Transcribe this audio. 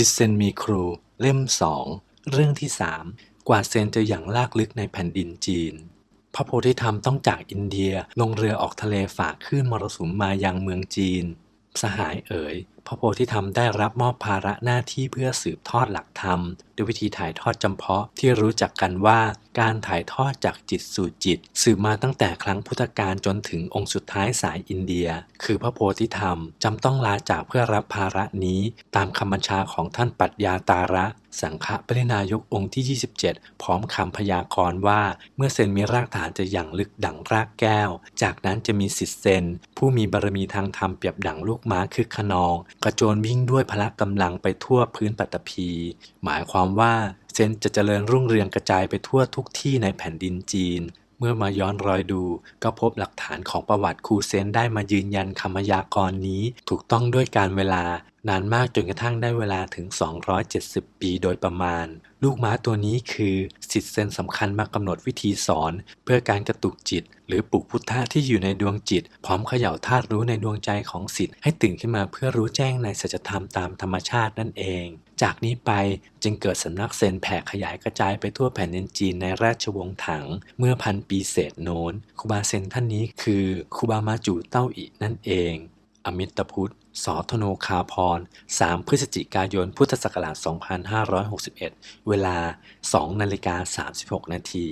ซิเซนมีครู เล่มสอง เรื่องที่สามกว่าเซนจะอย่างลากลึกในแผ่นดินจีน พระโพธิธรรมต้องจากอินเดียลงเรือออกทะเลฝากคลื่นมรสุมมายังเมืองจีน สหายเอ๋ย พระโพธิธรรมได้รับมอบภาระหน้าที่เพื่อสืบทอดหลักธรรม ด้วยวิธีถ่ายทอดจำเพาะที่รู้จักกันว่าการถ่ายทอดจากจิตสู่จิต สืบมาตั้งแต่ครั้งพุทธกาลจนถึงองค์สุดท้ายสายอินเดีย คือพระโพธิธรรมจำต้องลาจากเพื่อรับภาระนี้ตามคำบัญชาของท่านปรัชญาตาระ สังฆปรินายกองค์ที่ 27 พร้อมคำพยากรณ์ว่า เมื่อเซนมีรากฐานจะอย่างลึกดั่งรากแก้ว จากนั้นจะมีสิทธิเซน ผู้มีบารมีทางธรรมเปรียบดั่งลูกม้าคือขนองกระโจนวิ่งด้วยพละกำลังไปทั่วพื้นปัตตภีหมายความว่าเซนจะเจริญรุ่งเรืองกระจายไปทั่วทุกที่ในแผ่นดินจีน เมื่อมาย้อนรอยดู ก็พบหลักฐานของประวัติครูเซนได้มายืนยันคำพยากรณ์นี้ ถูกต้องด้วยการเวลานานมากจนกระทั่งได้เวลาถึง 270 ปีโดยประมาณ ลูกม้าตัวนี้คือ สิทธิ์เซนสำคัญมากำหนดวิธีสอน เพื่อการกระตุกจิต หรือปลุกพุทธะที่อยู่ในดวงจิต พร้อมเขย่าธาตุรู้ในดวงใจของสิทธิ์ให้ตื่นขึ้นมาเพื่อรู้แจ้งในสัจธรรมตามธรรมชาตินั่นเอง จากนี้ไปจึงเกิดสำนักเซนแผ่ขยายกระจายไปทั่วแผ่นดินจีนในราชวงศ์ถัง เมื่อพันปีเศษโน้นครูบาเซนท่านนี้คือครูบามาจูเต้าอินั่นเอง อมิตพุทธสธโนคาพร 3 พฤศจิกายน พุทธศักราช 2561 เวลา 2 นาฬิกา 36 นาที